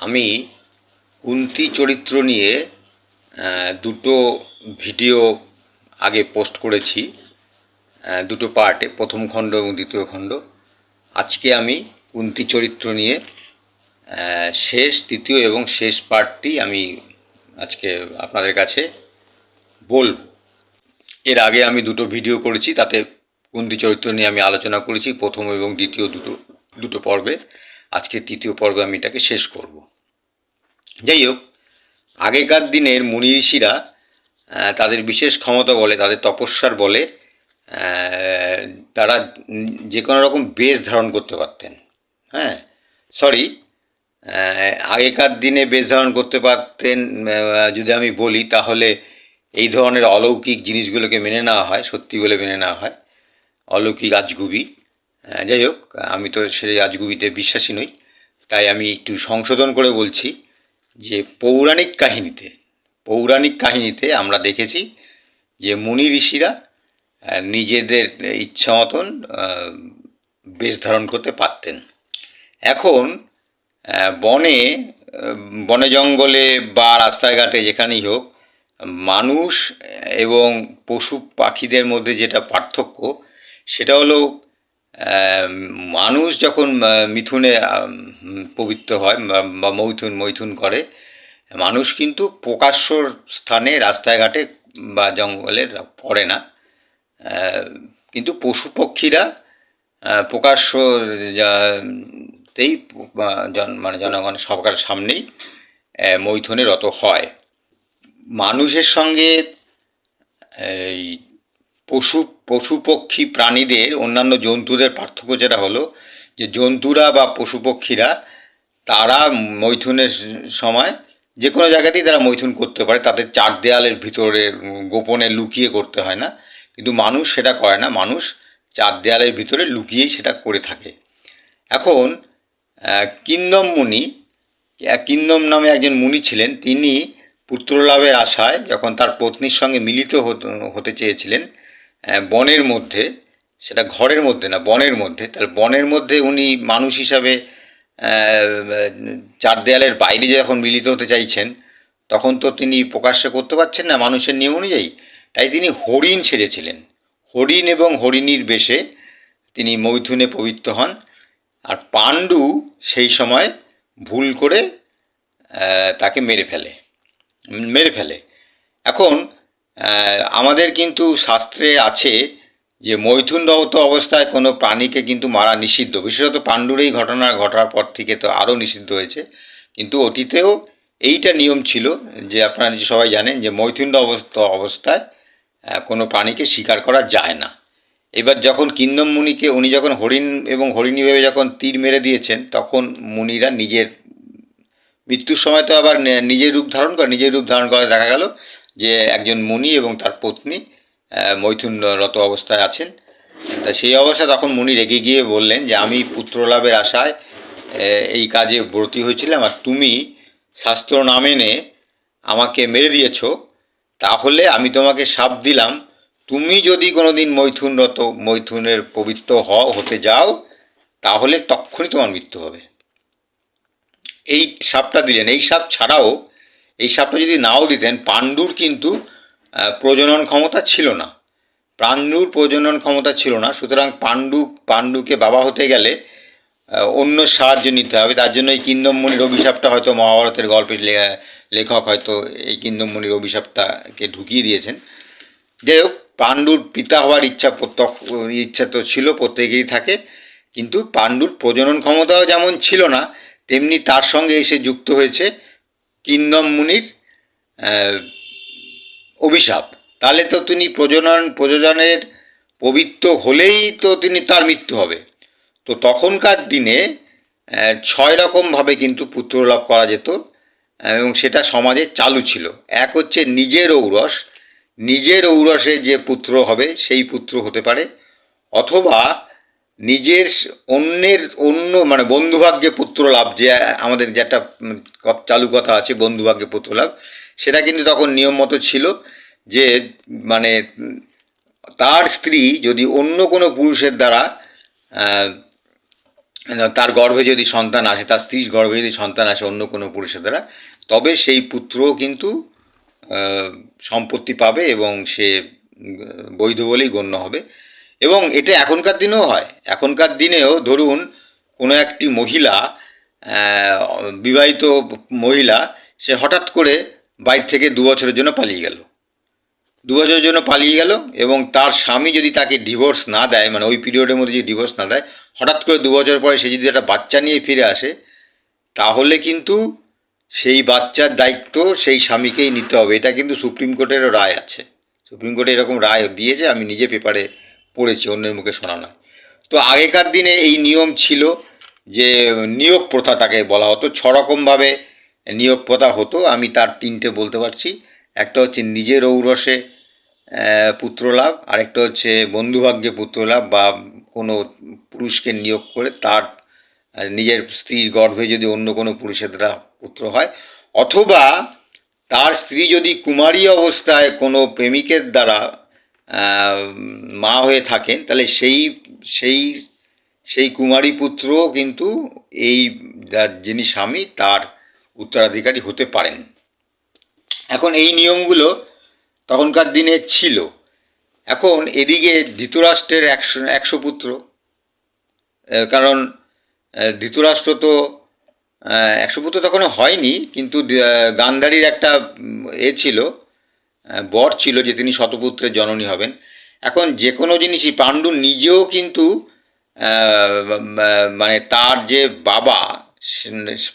আমি কুন্তি চরিত্র নিয়ে দুটো ভিডিও আগে পোস্ট করেছি দুটো পার্টে, প্রথম খণ্ড এবং দ্বিতীয় খণ্ড। আজকে আমি কুন্তি চরিত্র নিয়ে শেষ, তৃতীয় এবং শেষ পার্টটি আমি আজকে আপনাদের কাছে বলব। এর আগে আমি দুটো ভিডিও করেছি, তাতে কুন্তি চরিত্র নিয়ে আমি আলোচনা করেছি, প্রথম এবং দ্বিতীয় দুটো দুটো পর্বে। আজকে তৃতীয় পর্বে আমি এটাকে শেষ করব। যাই হোক আগেকার দিনের মুনি ঋষিরা তাদের বিশেষ ক্ষমতা বলে, তাদের তপস্যার বলে তারা যে কোনো রকম বেশ ধারণ করতে পারতেন। হ্যাঁ সরি আগেকার দিনে বেশ ধারণ করতে পারতেন যদি আমি বলি, তাহলে এই ধরনের অলৌকিক জিনিসগুলোকে মেনে নেওয়া হয়, সত্যি বলে মেনে নেওয়া হয়, অলৌকিক আজগুবি যাই হোক আমি তো সেই আজগুবিতে বিশ্বাসী নই, তাই আমি একটু সংশোধন করে বলছি। যে পৌরাণিক কাহিনীতে পৌরাণিক কাহিনীতে আমরা দেখেছি যে মুনি ঋষিরা নিজেদের ইচ্ছা মতন বেশ ধারণ করতে পারতেন। এখন বনে বনে জঙ্গলে বা রাস্তাঘাটে যেখানেই হোক, মানুষ এবং পশু পাখিদের মধ্যে যেটা পার্থক্য, সেটা হলো মানুষ যখন মিথুনে পবিত্র হয়, বা- মৈথুন মৈথুন করে, মানুষ কিন্তু প্রকাশ্য স্থানে, রাস্তাঘাটে বা জঙ্গলে পড়ে না। কিন্তু পশু পক্ষীরা প্রকাশ্য তেই মানে জনগণের সবার সামনেই মৈথুনে রত হয়। মানুষের সঙ্গে, এই পশু পশু পক্ষী প্রাণীদের অন্যান্য জন্তুদের পার্থক্য যেটা হলো যে জন্তুরা বা পশু পক্ষীরা তারা মৈথুনের সময় যে কোনো জায়গাতেই তারা মৈথুন করতে পারে তাদের চার দেয়ালের ভিতরে গোপনে লুকিয়ে করতে হয় না কিন্তু মানুষ সেটা করে না মানুষ চার দেয়ালের ভিতরে লুকিয়েই সেটা করে থাকে। এখন আহ, কিন্নম মুনি এক কিন্নম নামে একজন মুনি ছিলেন তিনি পুত্রলাভের আশায় যখন তার পত্নীর সঙ্গে মিলিত হতে- চেয়েছিলেন বনের মধ্যে, সেটা ঘরের মধ্যে না, বনের মধ্যে। তাহলে বনের মধ্যে উনি মানুষ হিসাবে চার দেয়ালের বাইরে যখন মিলিত হতে চাইছেন, তখন তো তিনি প্রকাশ্যে করতে পারছেন না মানুষের নিয়ম অনুযায়ী। তাই তিনি হরিণ সেজেছিলেন। হরিণ এবং হরিণীর বেশে তিনি মৈথুনে পবিত্র হন। আর পাণ্ডু সেই সময় ভুল করে তাকে মেরে ফেলে মেরে ফেলে। এখন আমাদের কিন্তু শাস্ত্রে আছে যে মৈথুনরত অবস্থায় কোনো প্রাণীকে কিন্তু মারা নিষিদ্ধ। বিশেষত পাণ্ডুর এই ঘটনা ঘটার পর থেকে তো আরও নিষিদ্ধ হয়েছে। কিন্তু অতীতেও এইটা নিয়ম ছিল যে আপনারা সবাই জানেন যে মৈথুন অবস্থা অবস্থায় কোনো প্রাণীকে শিকার করা যায় না। এবার যখন কিন্নম মুনিকে, উনি যখন হরিণ এবং হরিণী ভেবে যখন তীর মেরে দিয়েছেন, তখন মুনিরা নিজের মৃত্যুর সময় তো আবার নিজের রূপ ধারণ করে, নিজের রূপ ধারণ করে দেখা গেল যে একজন মুনি এবং তার পত্নী মৈথুনরত অবস্থায় আছেন। তা সেই অবস্থায় তখন মুনি রেগে গিয়ে বললেন যে, আমি পুত্রলাভের আশায় এই কাজে ব্রতী হয়েছিলাম আর তুমি শাস্ত্র না মেনে আমাকে মেরে দিয়েছ, তাহলে আমি তোমাকে সাপ দিলাম। তুমি যদি কোনোদিন মৈথুনরত মৈথুনের পবিত্র হ, হতে যাও, তাহলে তখনই তোমার মৃত্যু হবে। এই সাপটা দিলেন। এই সাপ ছাড়াও এই সাপটা যদি নাও দিতেন, পাণ্ডুর কিন্তু প্রজনন ক্ষমতা ছিল না। পাণ্ডুর প্রজনন ক্ষমতা ছিল না, সুতরাং পাণ্ডু, পাণ্ডুকে বাবা হতে গেলে অন্য সাহায্য নিতে হবে। তার জন্য এই কিন্দমমণির অভিশাপটা হয়তো মহাভারতের গল্পের লেখক হয়তো এই কিন্দমমণির অভিশাপটাকে ঢুকিয়ে দিয়েছেন। যাই হোক, পাণ্ডুর পিতা হওয়ার ইচ্ছা ইচ্ছা তো ছিল, প্রত্যেকেরই থাকে, কিন্তু পাণ্ডুর প্রজনন ক্ষমতাও যেমন ছিল না, তেমনি তার সঙ্গে এসে যুক্ত হয়েছে কিন্নম মুনির অভিশাপ। তাহলে তো তিনি প্রজনন, প্রযোজনের পবিত্র হলেই তো তিনি তার মৃত্যু হবে। তো তখনকার দিনে ছয় রকমভাবে কিন্তু পুত্র লাভ করা যেত এবং সেটা সমাজে চালু ছিল। এক হচ্ছে নিজের ঔরস, নিজের ঔরসে যে পুত্র হবে, সেই পুত্র হতে পারে, অথবা নিজের অন্যের, অন্য মানে বন্ধুভাগ্যে পুত্র লাভ যে, আমাদের যে একটা চালু কথা আছে বন্ধুভাগ্যে পুত্র লাভ সেটা কিন্তু তখন নিয়ম মতো ছিল যে মানে তার স্ত্রী যদি অন্য কোনো পুরুষের দ্বারা তার গর্ভে যদি সন্তান আসে, তার স্ত্রীর গর্ভে যদি সন্তান আসে অন্য কোনো পুরুষের দ্বারা, তবে সেই পুত্রও কিন্তু সম্পত্তি পাবে এবং সে বৈধ বলেই গণ্য হবে। এবং এটা এখনকার দিনেও হয়। এখনকার দিনেও ধরুন কোনো একটি মহিলা বিবাহিত মহিলা, সে হঠাৎ করে বাইর থেকে দু বছরের জন্য পালিয়ে গেল। দু বছরের জন্য পালিয়ে গেল এবং তার স্বামী যদি তাকে ডিভোর্স না দেয় মানে ওই পিরিয়ডের মধ্যে যদি ডিভোর্স না দেয়, হঠাৎ করে দু বছর পরে সে যদি একটা বাচ্চা নিয়ে ফিরে আসে, তাহলে কিন্তু সেই বাচ্চার দায়িত্ব সেই স্বামীকেই নিতে হবে। এটা কিন্তু সুপ্রিম কোর্টেরও রায় আছে। সুপ্রিম কোর্টে এরকম রায় দিয়েছে, আমি নিজে পেপারে পড়েছি অন্যের মুখে শোনা নয়। তো আগেকার দিনে এই নিয়ম ছিল যে নিয়োগ প্রথা তাকে বলা হতো। ছ রকমভাবে নিয়োগ প্রথা হতো আমি তার তিনটে বলতে পারছি। একটা হচ্ছে নিজের ঔরসে আহ, পুত্রলাভ আরেকটা হচ্ছে বন্ধুভাগ্যে পুত্রলাভ বা কোনো পুরুষকে নিয়োগ করে তার নিজের স্ত্রীর গর্ভে যদি অন্য কোনো পুরুষের দ্বারা পুত্র হয় অথবা তার স্ত্রী যদি কুমারী অবস্থায় কোনো প্রেমিকের দ্বারা মা হয়ে থাকেন, তাহলে সেই সেই সেই কুমারী পুত্রও কিন্তু এই যিনি স্বামী, তার উত্তরাধিকারী হতে পারেন। এখন এই নিয়মগুলো তখনকার দিনে ছিল। এখন এদিকে ধৃতরাষ্ট্রের একশো একশো পুত্র। কারণ ধৃতরাষ্ট্র তো একশো পুত্র তখনও হয়নি, কিন্তু গান্ধারীর একটা এ ছিল। বর ছিল যে তিনি শতপুত্রের জননী হবেন। এখন যে কোনো জিনিসই পাণ্ডু নিজেও কিন্তু মানে তার যে বাবা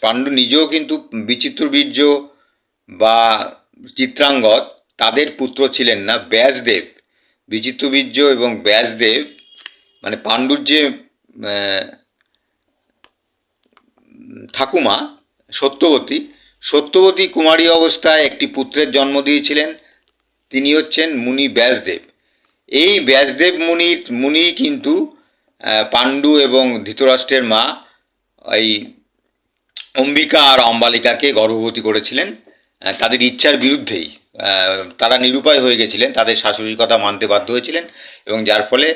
পাণ্ডু নিজেও কিন্তু বিচিত্র বীর্য বা চিত্রাঙ্গদ তাদের পুত্র ছিলেন না। ব্যাসদেব, বিচিত্রবীর্য এবং ব্যাসদেব মানে পাণ্ডুর যে ঠাকুমা, সত্যবতী সত্যবতী কুমারী অবস্থায় একটি পুত্রের জন্ম দিয়েছিলেন। তিনি হচ্ছেন মুনি ব্যাসদেব। এই ব্যাসদেব মুনির মুনি কিন্তু পাণ্ডু এবং ধৃতরাষ্ট্রের মা, এই অম্বিকা আর অম্বালিকাকে গর্ভবতী করেছিলেন। তাদের ইচ্ছার বিরুদ্ধেই তারা নিরুপায় হয়ে গেছিলেন, তাদের শাশুড়ির কথা মানতে বাধ্য হয়েছিলেন এবং যার ফলে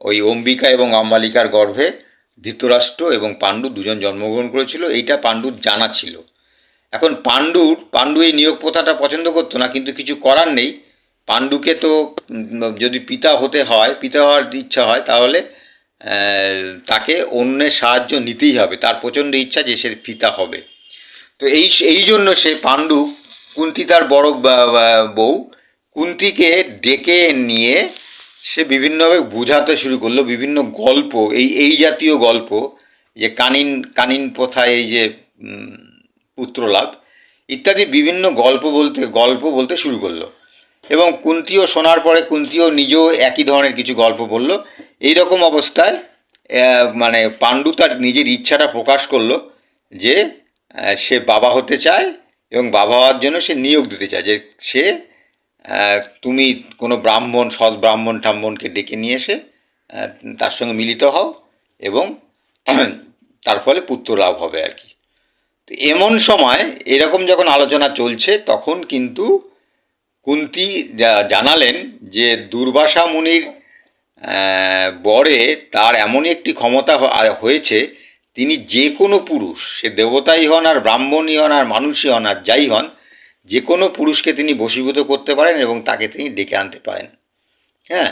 ওই অম্বিকা এবং অম্বালিকার গর্ভে ধৃতরাষ্ট্র এবং পাণ্ডু দুজন জন্মগ্রহণ করেছিল, এইটা পাণ্ডুর জানা ছিল। এখন পাণ্ডুর, পাণ্ডু এই নিয়োগ প্রথাটা পছন্দ করতো না, কিন্তু কিছু করার নেই। পাণ্ডুকে তো, যদি পিতা হতে হয়, পিতা হওয়ার ইচ্ছা হয়, তাহলে তাকে অন্যের সাহায্য নিতেই হবে। তার প্রচণ্ড ইচ্ছা যে সে পিতা হবে। তো এই এই জন্য সে পাণ্ডু, কুন্তি তার বড় বউ, কুন্তিকে ডেকে নিয়ে সে বিভিন্নভাবে বোঝাতে শুরু করল। বিভিন্ন গল্প, এই এই জাতীয় গল্প, যে কানিন কানিন প্রথায় এই যে পুত্রলাভ, ইত্যাদি বিভিন্ন গল্প বলতে গল্প বলতে শুরু করল। এবং কুন্তিও শোনার পরে কুন্তিও নিজেও একই ধরনের কিছু গল্প বলল। এই রকম অবস্থায় মানে পাণ্ডু তার নিজের ইচ্ছাটা প্রকাশ করল যে সে বাবা হতে চায় এবং বাবা হওয়ার জন্য সে নিয়োগ দিতে চায় যে, সে তুমি কোনো ব্রাহ্মণ, সৎ ব্রাহ্মণ ঠাম্মণকে ডেকে নিয়ে এসে তার সঙ্গে মিলিত হও এবং তার ফলে পুত্র লাভ হবে আর কি। তো এমন সময় এরকম যখন আলোচনা চলছে, তখন কিন্তু কুন্তি জানালেন যে দুর্বাসা মুনির বরে তার এমনই একটি ক্ষমতা হয়েছে, তিনি যে কোনো পুরুষ, সে দেবতাই হন আর ব্রাহ্মণই হন আর মানুষই হন আর যাই হন, যে কোনো পুরুষকে তিনি বশীভূত করতে পারেন এবং তাকে তিনি ডেকে আনতে পারেন। হ্যাঁ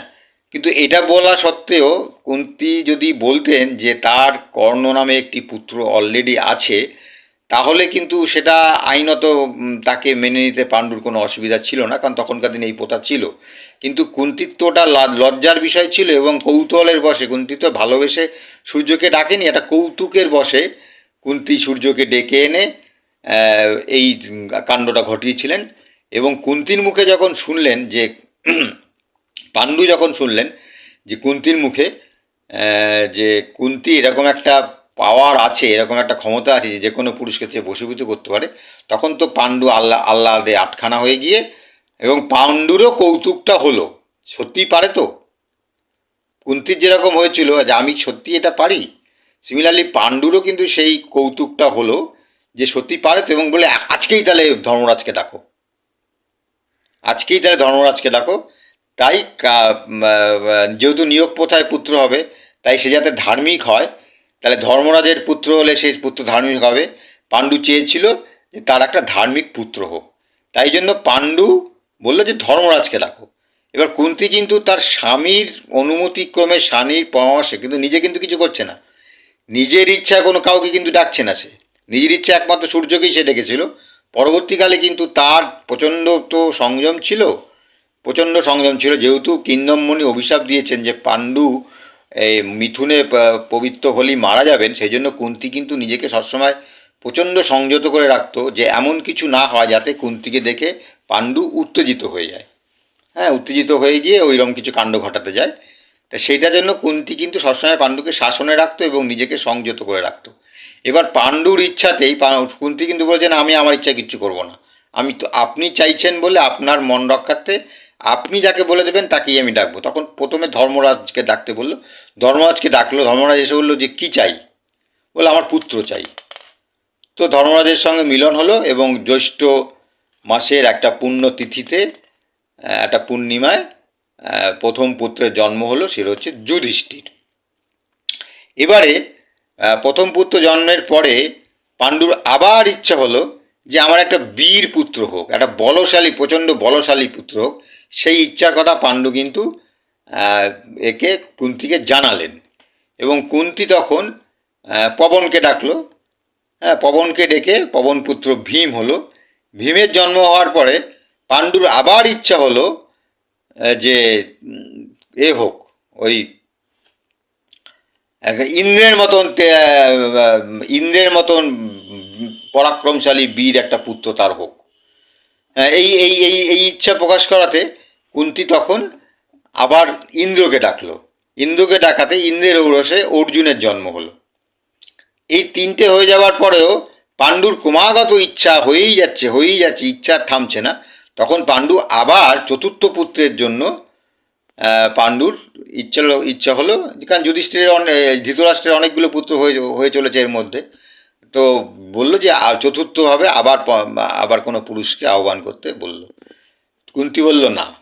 কিন্তু এটা বলা সত্ত্বেও কুন্তি যদি বলতেন যে তার কর্ণ নামে একটি পুত্র অলরেডি আছে তাহলে কিন্তু সেটা আইনত তাকে মেনে নিতে পাণ্ডুর কোনো অসুবিধা ছিল না, কারণ তখনকার দিনে এই প্রথা ছিল। কিন্তু লা- লজ্জার বিষয় ছিল এবং কৌতূহলের বসে কুন্তি তো ভালোবেসে সূর্যকে ডাকেনি, একটা কৌতুকের বসে কুন্তি সূর্যকে ডেকে এনে এই কাণ্ডটা ঘটিয়েছিলেন। এবং কুন্তির মুখে যখন শুনলেন যে, পাণ্ডু যখন শুনলেন যে কুন্তির মুখে যে কুন্তি এরকম একটা পাওয়ার আছে, এরকম একটা ক্ষমতা আছে যে কোনো পুরুষকে সে বশীভূত করতে পারে, তখন তো পাণ্ডু আল্লাহ আল্লাহদে আটখানা হয়ে গিয়ে এবং পাণ্ডুরও কৌতুকটা হলো। সত্যিই পারে তো? কুন্তির যেরকম হয়েছিল যে আমি সত্যি এটা পারি সিমিলারলি পাণ্ডুরও কিন্তু সেই কৌতুকটা হলো যে সত্যি পারে তো এবং বলে, আজকেই তাহলে ধর্মরাজকে ডাকো। আজকেই তাহলে ধর্মরাজকে ডাকো। তাই যেহেতু নিয়োগ প্রথায় পুত্র হবে, তাই সে যাতে ধার্মিক হয় তাহলে ধর্মরাজের পুত্র হলে সেই পুত্র ধার্মিক হবে। পাণ্ডু চেয়েছিল যে তার একটা ধার্মিক পুত্র হোক। তাই জন্য পাণ্ডু বলল যে ধর্মরাজকে রাখো এবার কুন্তি কিন্তু তার স্বামীর অনুমতিক্রমে স্বামীর পরামর্শে কিন্তু নিজে কিন্তু কিছু করছে না। নিজের ইচ্ছা কোনো কাউকে কিন্তু ডাকছে না সে। নিজের ইচ্ছা একমাত্র সূর্যকেই সে ডেকেছিল। পরবর্তীকালে কিন্তু তার প্রচণ্ড তো সংযম ছিল। প্রচণ্ড সংযম ছিল। যেহেতু কিন্নমণি অভিশাপ দিয়েছেন যে পাণ্ডু এই মিথুনে পবিত্র হলি মারা যাবেন, সেই জন্য কুন্তি কিন্তু নিজেকে সবসময় প্রচণ্ড সংযত করে রাখতো যে এমন কিছু না হয় যাতে কুন্তিকে দেখে পাণ্ডু উত্তেজিত হয়ে যায়। হ্যাঁ উত্তেজিত হয়ে গিয়ে ওইরকম কিছু কাণ্ড ঘটাতে যায়। তা সেইটার জন্য কুন্তি কিন্তু সবসময় পাণ্ডুকে শাসনে রাখতো এবং নিজেকে সংযত করে রাখতো। এবার পাণ্ডুর ইচ্ছাতেই কুন্তি কিন্তু বলছেন, আমি আমার ইচ্ছায় কিচ্ছু করব না। আমি তো, আপনি চাইছেন বলে আপনার মন রক্ষার্থে আপনি যাকে বলে দেবেন, তাকেই আমি ডাকবো। তখন প্রথমে ধর্মরাজকে ডাকতে বলল। ধর্মরাজকে ডাকলো, ধর্মরাজ এসে বলল যে, কি চাই? বলে আমার পুত্র চাই। তো ধর্মরাজের সঙ্গে মিলন হলো এবং জ্যৈষ্ঠ মাসের একটা পুণ্য তিথিতে একটা পূর্ণিমায় প্রথম পুত্রের জন্ম হলো সেটা হচ্ছে যুধিষ্ঠির। এবারে প্রথম পুত্র জন্মের পরে পাণ্ডুর আবার ইচ্ছা হলো যে, আমার একটা বীর পুত্র হোক, একটা বলশালী, প্রচণ্ড বলশালী পুত্র হোক সেই ইচ্ছার কথা পাণ্ডু কিন্তু একে কুন্তিকে জানালেন। এবং কুন্তি তখন পবনকে ডাকলো। হ্যাঁ পবনকে ডেকে পবনপুত্র ভীম হলো। ভীমের জন্ম হওয়ার পরে পাণ্ডুর আবার ইচ্ছা হলো যে এ হোক, ওই ইন্দ্রের মতন ইন্দ্রের মতন পরাক্রমশালী বীর একটা পুত্র তার হোক। এই এই এই এই ইচ্ছা প্রকাশ করাতে কুন্তি তখন আবার ইন্দ্রকে ডাকল। ইন্দ্রকে ডাকাতে ইন্দ্রের ঔরসে অর্জুনের জন্ম হলো। এই তিনটে হয়ে যাওয়ার পরেও পাণ্ডুর ক্রমাগত ইচ্ছা হয়েই যাচ্ছে হয়েই যাচ্ছে, ইচ্ছা থামছে না। তখন পাণ্ডু আবার চতুর্থ পুত্রের জন্য পাণ্ডুর ইচ্ছা ইচ্ছা হলো, কারণ যুধিষ্ঠিরের অনে- ধৃতরাষ্ট্রের অনেকগুলো পুত্র হয়ে হয়ে চলেছে এর মধ্যে। তো বলল যে আ- চতুর্থভাবে আবার আবার কোনো পুরুষকে আহ্বান করতে বলল। কুন্তি বলল, না,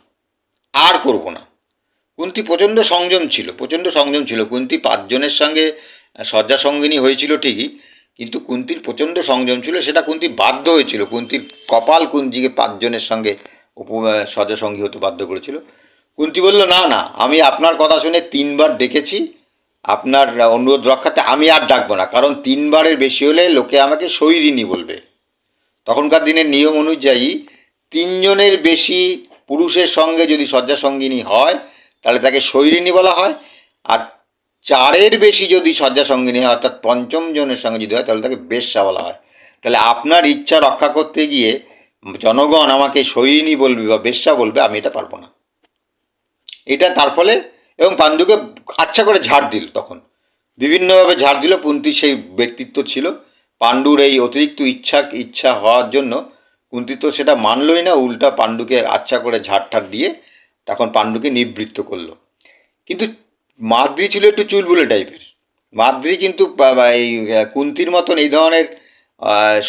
আর করব না। কুন্তি প্রচণ্ড সংযম ছিল, প্রচণ্ড সংযম ছিল। কুন্তি পাঁচজনের সঙ্গে শয্যা সঙ্গিনী হয়েছিল ঠিকই, কিন্তু কুন্তির প্রচণ্ড সংযম ছিল, সেটা কুন্তি বাধ্য হয়েছিল। কুন্তির কপাল কুন্তিকে পাঁচজনের সঙ্গে উপ- শয্যা সঙ্গী হতে বাধ্য করেছিল। কুন্তি বলল, না না, আমি আপনার কথা শুনে তিনবার ডেকেছি আপনার অনুরোধ রক্ষাতে আমি আর ডাকবো না, কারণ তিনবারের বেশি হলে লোকে আমাকে শৈরিনী বলবে। তখনকার দিনের নিয়ম অনুযায়ী তিনজনের বেশি পুরুষের সঙ্গে যদি শয্যা সঙ্গিনী হয়, তাহলে তাকে শৈরিনী বলা হয়, আর চারের বেশি যদি শয্যা সঙ্গিনী হয়, অর্থাৎ পঞ্চম জনের সঙ্গে যদি হয়, তাহলে তাকে বেশ্যা বলা হয়। তাহলে আপনার ইচ্ছা রক্ষা করতে গিয়ে জনগণ আমাকে শৈরিনী বলবে বা বেশ্যা বলবে, আমি এটা পারব না। এটা তার ফলে এবং পাণ্ডুকে আচ্ছা করে ঝাড় দিল তখন। বিভিন্নভাবে ঝাড় দিল কুন্তির সেই ব্যক্তিত্ব ছিল। পাণ্ডুর এই অতিরিক্ত ইচ্ছা ইচ্ছা হওয়ার জন্য কুন্তি তো সেটা মানলই না উল্টা পাণ্ডুকে আচ্ছা করে ঝাড় ঠাড় দিয়ে তখন পাণ্ডুকে নিবৃত্ত করল। কিন্তু মাদ্রি ছিল একটু চুলবুলে টাইপের। মাদ্রি কিন্তু এই কুন্তির মতন এই ধরনের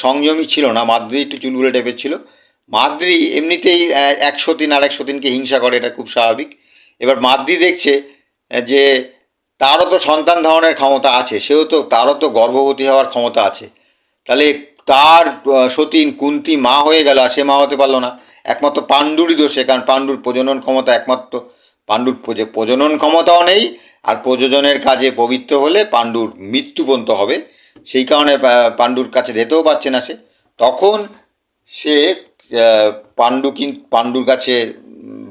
সংযমী ছিল না মাদ্রি একটু চুলবুলে টাইপের ছিল। মাদ্রি এমনিতেই আহ, এক সতীন আর এক সতীনকে হিংসা করে এটা খুব স্বাভাবিক। এবার মাদ্রি দেখছে যে তারও তো সন্তান ধারণের ক্ষমতা আছে, সেও তো, তারও তো গর্ভবতী হওয়ার ক্ষমতা আছে। তাহলে তার সতীন, কুন্তি, মা হয়ে গেল সে মা হতে পারল না। একমাত্র পাণ্ডুরই দোষে কারণ পাণ্ডুর প্রজনন ক্ষমতা একমাত্র। পাণ্ডুর প্রজ- প্রজনন ক্ষমতাও নেই, আর প্রযোজনের কাজে পবিত্র হলে পাণ্ডুর মৃত্যু পর্যন্ত হবে। সেই কারণে পাণ্ডুর কাছে যেতেও পারছে না সে। তখন সে পাণ্ডু কিন, পাণ্ডুর কাছে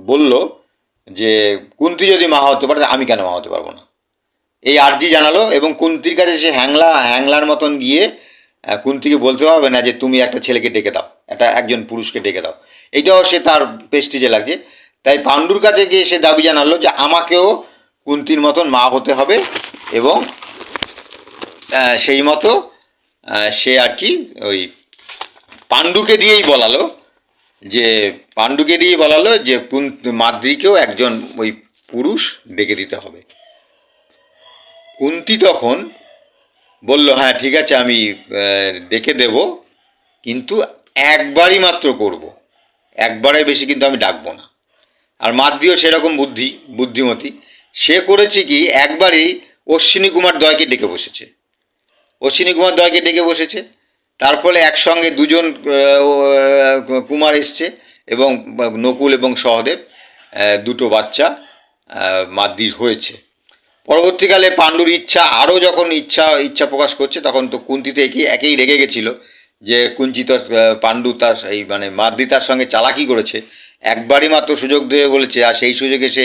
বলল যে কুন্তি যদি মা হতে পারে, আমি কেন মা হতে পারব না? এই আর্জি জানালো এবং কুন্তির কাছে সে হ্যাংলা, হ্যাংলার মতন গিয়ে কুন্তিকে বলতে পারবে না যে তুমি একটা ছেলেকে ডেকে দাও, একটা একজন পুরুষকে ডেকে দাও। এইটাও সে তার পেস্টিজে লাগছে। তাই পাণ্ডুর কাছে গিয়ে সে দাবি জানালো যে আমাকেও কুন্তির মতন মা হতে হবে এবং সেই মতো সে আর কি ওই পাণ্ডুকে দিয়েই বলালো যে পাণ্ডুকে দিয়ে বলালো যে মাদ্রিকেও একজন ওই পুরুষ ডেকে দিতে হবে। কুন্তি তখন বলল হ্যাঁ ঠিক আছে, আমি ডেকে দেব, কিন্তু একবারই মাত্র করব। একবারের বেশি কিন্তু আমি ডাকবো না। আর মাদ্রিও সেরকম বুদ্ধি, বুদ্ধিমতী। সে করেছে কি, একবারই অশ্বিনী কুমার দয়কে ডেকে বসেছে। অশ্বিনী কুমার দয়কে ডেকে বসেছে। তার ফলে একসঙ্গে দুজন কুমার এসছে এবং নকুল এবং সহদেব দুটো বাচ্চা মাদ্রির হয়েছে। পরবর্তীকালে পাণ্ডুর ইচ্ছা, আরও যখন ইচ্ছা ইচ্ছা প্রকাশ করছে, তখন তো কুন্তিতে একই, একেই রেগে গেছিল যে কুঞ্চিত পাণ্ডু তার এই মানে মাদ্রি তার সঙ্গে চালাকি করেছে। একবারই মাত্র সুযোগ দেবে বলেছে, আর সেই সুযোগে সে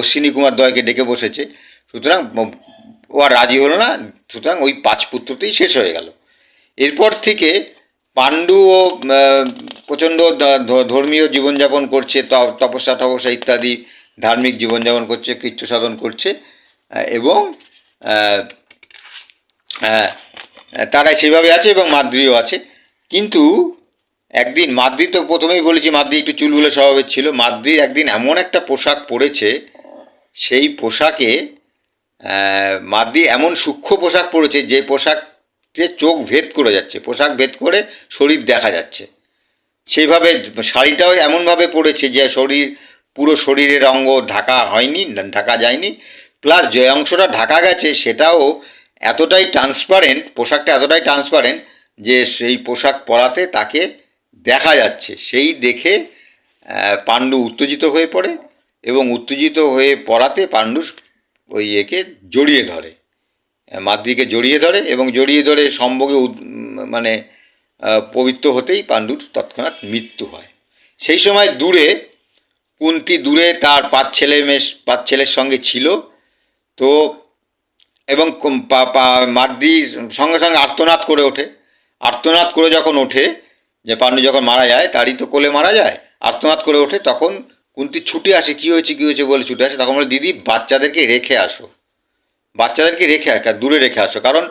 অশ্বিনী কুমার দয়কে ডেকে বসেছে। সুতরাং, ও আর রাজি হলো না, সুতরাং ওই পাঁচ পুত্রতেই শেষ হয়ে গেল। এরপর থেকে পাণ্ডু ও প্রচণ্ড ধর্মীয় জীবনযাপন করছে তপস্যা টপস্যা ইত্যাদি ধার্মিক জীবনযাপন করছে কৃচ্ছ সাধন করছে এবং আহ, আহ, তারা সেভাবে আছে এবং মাদ্রিও আছে। কিন্তু একদিন মাদ্রি তো প্রথমেই বলেছি মাদ্রি একটু চুলগুলো স্বভাবের ছিল মাদ্রির একদিন এমন একটা পোশাক পরেছে সেই পোশাকে মাদ্রি এমন সূক্ষ্ম পোশাক পরেছে যে পোশাকে চোখ ভেদ করে যাচ্ছে, পোশাক ভেদ করে শরীর দেখা যাচ্ছে। সেইভাবে শাড়িটাও এমনভাবে পড়েছে যে শরীর, পুরো শরীরের অঙ্গ ঢাকা হয়নি, ঢাকা যায়নি। প্লাস যে অংশটা ঢাকা গেছে, সেটাও এতটাই ট্রান্সপারেন্ট পোশাকটা এতটাই ট্রান্সপারেন্ট যে সেই পোশাক পরাতে তাকে দেখা যাচ্ছে। সেই দেখে পাণ্ডু উত্তেজিত হয়ে পড়ে এবং উত্তেজিত হয়ে পড়াতে পাণ্ডু ওই একে জড়িয়ে ধরে। মাদ্রিকে জড়িয়ে ধরে এবং জড়িয়ে ধরে সম্ভোগে মানে পবিত্র হতেই পাণ্ডুর তৎক্ষণাৎ মৃত্যু হয়। সেই সময় দূরে, কুন্তি দূরে তার পাঁচ ছেলে মেয়ে পাঁচ ছেলের সঙ্গে ছিল। তো, এবং মাদ্রি সঙ্গে সঙ্গে আর্তনাদ করে ওঠে। আর্তনাদ করে যখন ওঠে, যে পাণ্ডু যখন মারা যায়, তারই তো কোলে মারা যায়। আর্তনাদ করে ওঠে, তখন কুন্তি ছুটে আসে, কী হয়েছে কী হয়েছে? বলে ছুটে আসে। তখন বলে, দিদি, বাচ্চাদেরকে রেখে আসো। বাচ্চাদেরকে রেখে আসো দূরে রেখে আসো। কারণ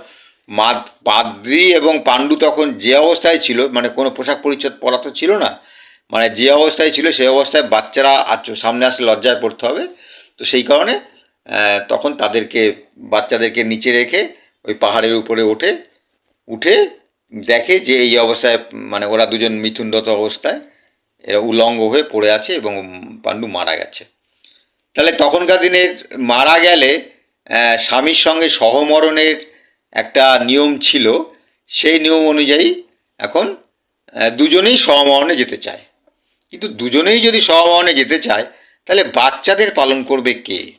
মাদ, পাদ্রি এবং পাণ্ডু তখন যে অবস্থায় ছিল মানে কোনো পোশাক পরিচ্ছদ পরা তো ছিল না মানে যে অবস্থায় ছিল সেই অবস্থায় বাচ্চারা সামনে আসলে লজ্জায় পড়তে হবে। তো সেই কারণে তখন তাদেরকে, বাচ্চাদেরকে নিচে রেখে ওই পাহাড়ের উপরে ওঠে, উঠে দেখে যে এই অবস্থায় মানে ওরা দুজন মিথুনরত অবস্থায়, এরা উলঙ্গ হয়ে পড়ে আছে এবং পাণ্ডু মারা গেছে। তাহলে তখনকার দিনের মারা গেলে স্বামীর সঙ্গে সহমরণের একটা নিয়ম ছিল। সেই নিয়ম অনুযায়ী এখন দুজনেই সহমরণে যেতে চায়। কিন্তু দুজনেই যদি সহমরণে যেতে চায়, তাহলে বাচ্চাদের পালন করবে কে?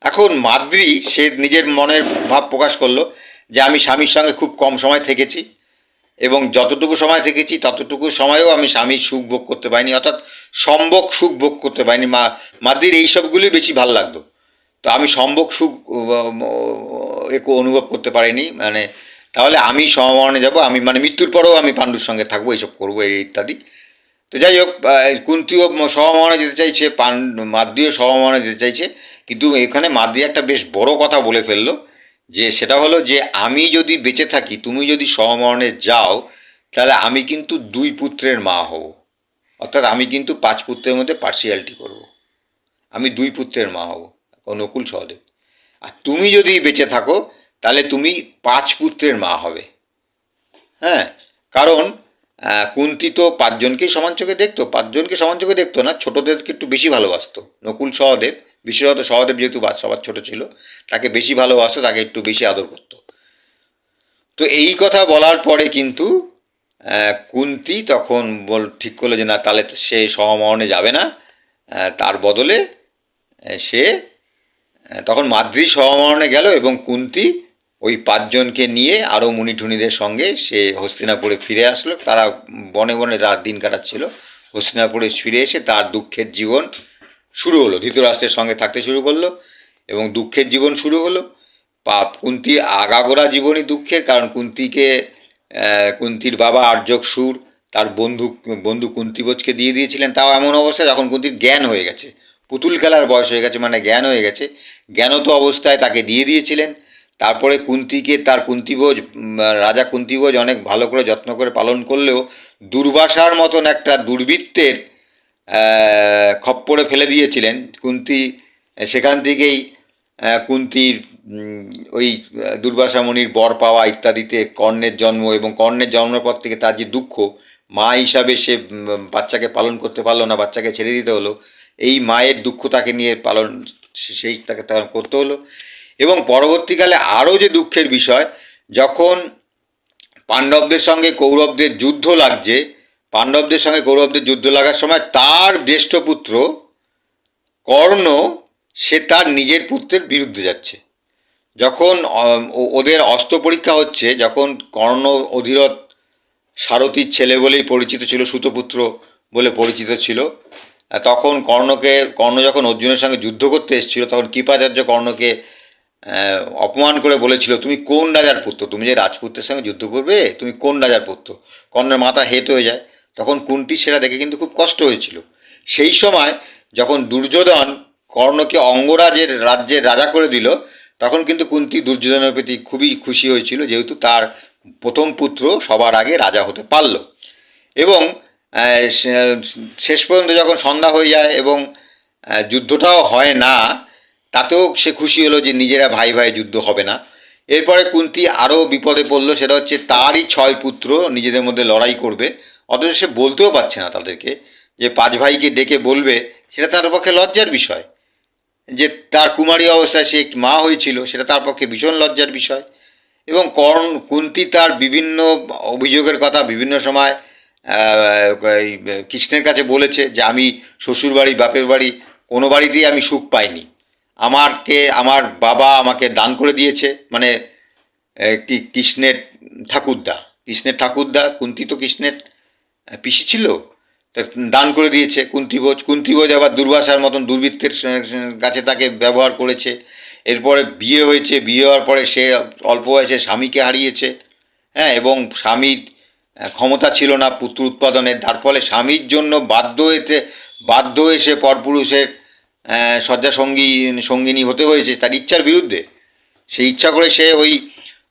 এখন মাদ্রি, সে নিজের মনের ভাব প্রকাশ করল যে আমি স্বামীর সঙ্গে খুব কম সময় থেকেছি এবং যতটুকু সময় থেকেছি, ততটুকু সময়েও আমি স্বামীর সুখ ভোগ করতে পারিনি, অর্থাৎ সম্ভোগ সুখ ভোগ করতে পারিনি। মা, মাদ্রির এই সবগুলোই বেশি ভালো লাগতো। তো আমি সম্ভব সুখ একটু অনুভব করতে পারিনি মানে তাহলে আমি সমমরণে যাব, আমি মানে মৃত্যুর পরেও আমি পাণ্ডুর সঙ্গে থাকব এইসব করব, এই ইত্যাদি। তো যাই হোক কুন্তিও সমমরণে যেতে চাইছে পান মাদ্রিও সমমরণে যেতে চাইছে, কিন্তু এখানে মাদ্রি একটা বেশ বড় কথা বলে ফেলল, যে সেটা হলো যে আমি যদি বেঁচে থাকি, তুমি যদি সমমরণে যাও, তাহলে আমি কিন্তু দুই পুত্রের মা হব। অর্থাৎ আমি কিন্তু পাঁচ পুত্রের মধ্যে পার্সিয়ালিটি করব। আমি দুই পুত্রের মা হব। নকুল সহদেব। আর তুমি যদি বেঁচে থাকো, তাহলে তুমি পাঁচ পুত্রের মা হবে। হ্যাঁ কারণ কুন্তি তো পাঁচজনকেই সমান চোখে দেখতো। পাঁচজনকে সমান চোখে দেখতো না, ছোটদেরকে একটু বেশি ভালোবাসতো। নকুল সহদেব, বিশেষত সহদেব যেহেতু সবার ছোট ছিল, তাকে বেশি ভালোবাসতো, তাকে একটু বেশি আদর করতো। তো এই কথা বলার পরে কিন্তু কুন্তি তখন বল ঠিক করল যে না, তাহলে সে সহমরণে যাবে না। তার বদলে সে তখন মাদ্রি সহমরণে গেল এবং কুন্তি ওই পাঁচজনকে নিয়ে আরও মুনিঠুনিদের সঙ্গে সে হস্তিনাপুরে ফিরে আসলো। তারা বনে বনে রাত দিন কাটাচ্ছিল। হস্তিনাপুরে ফিরে এসে তার দুঃখের জীবন শুরু হলো। ধৃতরাষ্ট্রের সঙ্গে থাকতে শুরু করল এবং দুঃখের জীবন শুরু হলো। পাপ কুন্তি আগাগোড়া জীবনই দুঃখের, কারণ কুন্তিকে কুন্তির বাবা আর্যক সুর, তার বন্ধু বন্ধু কুন্তিবোজকে দিয়ে দিয়েছিলেন। তাও এমন অবস্থায় যখন কুন্তির জ্ঞান হয়ে গেছে। পুতুল খেলার বয়স হয়ে গেছে মানে জ্ঞান হয়ে গেছে। জ্ঞানত অবস্থায় তাকে দিয়ে দিয়েছিলেন। তারপরে কুন্তিকে তার কুন্তিভোজ রাজা কুন্তিভোজ অনেক ভালো করে যত্ন করে পালন করলেও দুর্বাসার মতন একটা দুর্বৃত্তের খপ্পরে ফেলে দিয়েছিলেন। কুন্তি সেখান থেকেই কুন্তির ওই আহ, দুর্বাসা মুনির বর পাওয়া ইত্যাদিতে কর্ণের জন্ম এবং কর্ণের জন্মের পর থেকে তার যে দুঃখ মা হিসাবে সে বাচ্চাকে পালন করতে পারল না বাচ্চাকে ছেড়ে দিতে হলো। এই মায়ের দুঃখ তাকে নিয়ে পালন সেই তাকে তাকে করতে হলো। এবং পরবর্তীকালে আরও যে দুঃখের বিষয়, যখন পাণ্ডবদের সঙ্গে কৌরবদের যুদ্ধ লাগছে, পাণ্ডবদের সঙ্গে কৌরবদের যুদ্ধ লাগার সময় তার জ্যেষ্ঠ পুত্র কর্ণ, সে তার নিজের পুত্রের বিরুদ্ধে যাচ্ছে। যখন ওদের অস্ত্র পরীক্ষা হচ্ছে, যখন কর্ণ অধীরথ সারথীর ছেলে বলেই পরিচিত ছিল, সুতপুত্র বলে পরিচিত ছিল তখন কর্ণকে, কর্ণ যখন অর্জুনের সঙ্গে যুদ্ধ করতে এসেছিল, তখন কৃপাচার্য কর্ণকে অপমান করে বলেছিল, তুমি কোন রাজার পুত্র? তুমি যে রাজপুত্রের সঙ্গে যুদ্ধ করবে, তুমি কোন রাজার পুত্র? কর্ণের মাথা হেট হয়ে যায়। তখন কুন্তি সেটা দেখে কিন্তু খুব কষ্ট হয়েছিল। সেই সময় যখন দুর্যোধন কর্ণকে অঙ্গরাজের রাজ্যের রাজা করে দিল, তখন কিন্তু কুন্তি দুর্যোধনের প্রতি খুবই খুশি হয়েছিল, যেহেতু তার প্রথম পুত্র সবার আগে রাজা হতে পারল। এবং শেষ পর্যন্ত যখন সন্ধ্যা হয়ে যায় এবং যুদ্ধটাও হয় না, তাতেও সে খুশি হলো যে নিজেরা ভাই ভাই যুদ্ধ হবে না। এরপরে কুন্তি আরও বিপদে পড়ল, সেটা হচ্ছে তারই ছয় পুত্র নিজেদের মধ্যে লড়াই করবে। অথচ সে বলতেও পারছে না তাদেরকে যে পাঁচ ভাইকে ডেকে বলবে, সেটা তার পক্ষে লজ্জার বিষয়। যে তার কুমারী অবস্থায় সে মা হয়েছিল, সেটা তার পক্ষে ভীষণ লজ্জার বিষয়। এবং কর্ণ, কুন্তি তার বিভিন্ন অভিযোগের কথা বিভিন্ন সময় কৃষ্ণের কাছে বলেছে যে আমি শ্বশুর বাড়ি বাপের বাড়ি কোনো বাড়িতেই আমি সুখ পাইনি। আমারকে আমার বাবা আমাকে দান করে দিয়েছে মানে কি কৃষ্ণের ঠাকুরদা কৃষ্ণের ঠাকুরদা কুন্তি তো কৃষ্ণের পিসি ছিল দান করে দিয়েছে। কুন্তিভোজ কুন্তিভোজ আবার দুর্বাসার মতন দুর্বৃত্তের কাছে তাকে ব্যবহার করেছে। এরপরে বিয়ে হয়েছে বিয়ে হওয়ার পরে সে অল্প বয়সে স্বামীকে হারিয়েছে হ্যাঁ এবং স্বামীর আহ, ক্ষমতা ছিল না পুত্র উৎপাদনের। তার ফলে স্বামীর জন্য বাধ্য হয়েছে, বাধ্য হয়ে সে পরপুরুষের শয্যাসঙ্গী, সঙ্গিনী হতে হয়েছে তার ইচ্ছার বিরুদ্ধে। সে ইচ্ছা করে সে ওই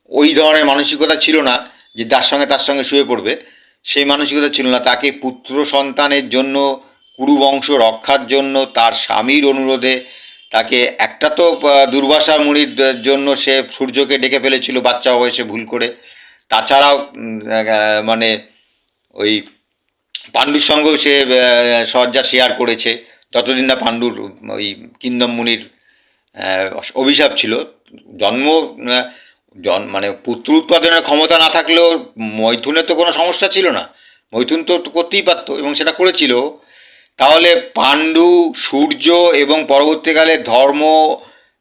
ওই ধরনের মানসিকতা ছিল না যে তার সঙ্গে তার সঙ্গে শুয়ে পড়বে। সেই মানসিকতা ছিল না। তাকে পুত্র সন্তানের জন্য, কুরুবংশ রক্ষার জন্য, তার স্বামীর অনুরোধে তাকে একটা তো দুর্বাসা মুনির দ- জন্য সে সূর্যকে ডেকে ফেলেছিল, বাচ্চা বয়সে ভুল করে। তাছাড়াও মানে ওই পাণ্ডুর সঙ্গেও সে শয্যা শেয়ার করেছে। যতদিন না পাণ্ডুর ওই কিন্দম মুনির অভিশাপ ছিল জন্ম জন মানে পুত্র উৎপাদনের ক্ষমতা না থাকলেও মৈথুনের তো কোনো সমস্যা ছিল না। মৈথুন তো করতেই পারতো এবং সেটা করেছিল। তাহলে পাণ্ডু সূর্য এবং পরবর্তীকালে ধর্ম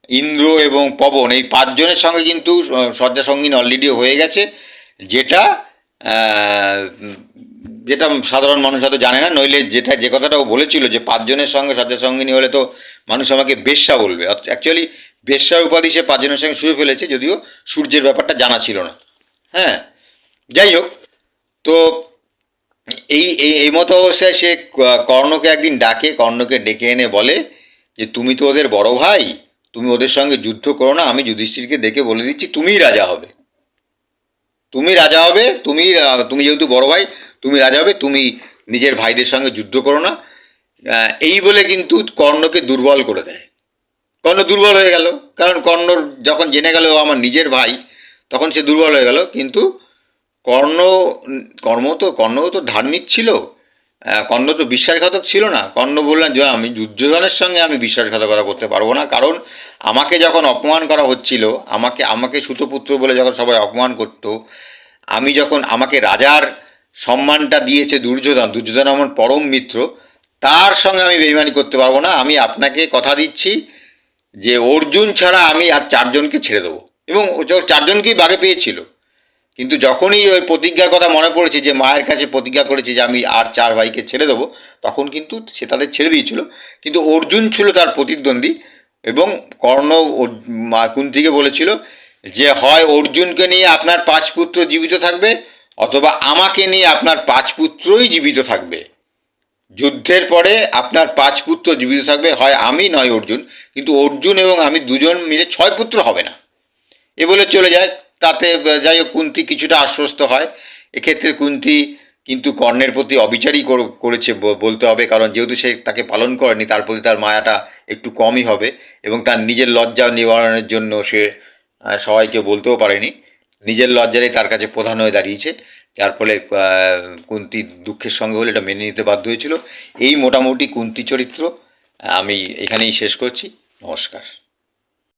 ইন্দ্র এবং পবন এই পাঁচজনের সঙ্গে কিন্তু আহ, শয্যা সঙ্গীন অলরেডি হয়ে গেছে। যেটা যেটা সাধারণ মানুষ হয়তো জানে না, নইলে যেটা, যে কথাটা ও বলেছিল যে পাঁচজনের সঙ্গে শয্যা সঙ্গিনী হলে তো মানুষ আমাকে বেশ্যা বলবে। অ্যাকচুয়ালি বেশ্যার উপাধি সে পাঁচজনের সঙ্গে শুয়ে ফেলেছে, যদিও সূর্যের ব্যাপারটা জানা ছিল না। হ্যাঁ যাই হোক, তো এই এই এই মতো অবস্থায় সে কর্ণকে একদিন ডাকে, কর্ণকে ডেকে এনে বলে যে, তুমি তো ওদের বড় ভাই, তুমি ওদের সঙ্গে যুদ্ধ করো না, আমি যুধিষ্ঠিরকে ডেকে বলে দিচ্ছি, তুমিই রাজা হবে। তুমি রাজা হবে, তুমি তুমি যেহেতু বড় ভাই, তুমি রাজা হবে, তুমি নিজের ভাইদের সঙ্গে যুদ্ধ করো না। এই বলে কিন্তু কর্ণকে দুর্বল করে দেয়। কর্ণ দুর্বল হয়ে গেল, কারণ কর্ণ যখন জেনে গেল আমার নিজের ভাই, তখন সে দুর্বল হয়ে গেল। কিন্তু কর্ণ, কর্ম তো, কর্ণও তো ধার্মিক ছিল। কর্ণ তো বিশ্বাসঘাতক ছিল না। কর্ণ বললেন, যে, আমি দুর্যোধনের সঙ্গে আমি বিশ্বাসঘাতকতা করতে পারব না। কারণ আমাকে যখন অপমান করা হচ্ছিল, আমাকে আমাকে সুতপুত্র বলে যখন সবাই অপমান করতো, আমি যখন আমাকে রাজার সম্মানটা দিয়েছে দুর্যোধন দুর্যোধন আমার পরম মিত্র, তার সঙ্গে আমি বেইমানি করতে পারব না। আমি আপনাকে কথা দিচ্ছি যে, অর্জুন ছাড়া আমি আর চারজনকে ছেড়ে দেবো। এবং চারজনকেই বাগে পেয়েছিল। কিন্তু যখনই ওই প্রতিজ্ঞার কথা মনে পড়েছে যে মায়ের কাছে প্রতিজ্ঞা করেছে যে আমি আর চার ভাইকে ছেড়ে দেবো, তখন কিন্তু সে তাদের ছেড়ে দিয়েছিল। কিন্তু অর্জুন ছিল তার প্রতিদ্বন্দ্বী এবং কর্ণ মা কুন্তিকে বলেছিল যে, হয় অর্জুনকে নিয়ে আপনার পাঁচ পুত্র জীবিত থাকবে অথবা আমাকে নিয়ে আপনার পাঁচ পুত্রই জীবিত থাকবে। যুদ্ধের পরে আপনার পাঁচ পুত্র জীবিত থাকবে, হয় আমি নয় অর্জুন, কিন্তু অর্জুন এবং আমি দুজন মিলে ছয় পুত্র হবে না। এ বলে চলে যায় তাতে যাই হোক, কুন্তি কিছুটা আশ্বস্ত হয়। এক্ষেত্রে কুন্তি কিন্তু কর্ণের প্রতি অবিচারই করেছে বলতে হবে, কারণ যেহেতু সে তাকে পালন করেনি, তার প্রতি তার মায়াটা একটু কমই হবে এবং তার নিজের লজ্জা নিবারণের জন্য সে সবাইকে বলতেও পারেনি। নিজের লজ্জারই তার কাছে প্রধান হয়ে দাঁড়িয়েছে। যার ফলে কুন্তি দুঃখের সঙ্গে হলে এটা মেনে নিতে বাধ্য হয়েছিল। এই মোটামুটি কুন্তি চরিত্র, আমি এখানেই শেষ করছি। নমস্কার।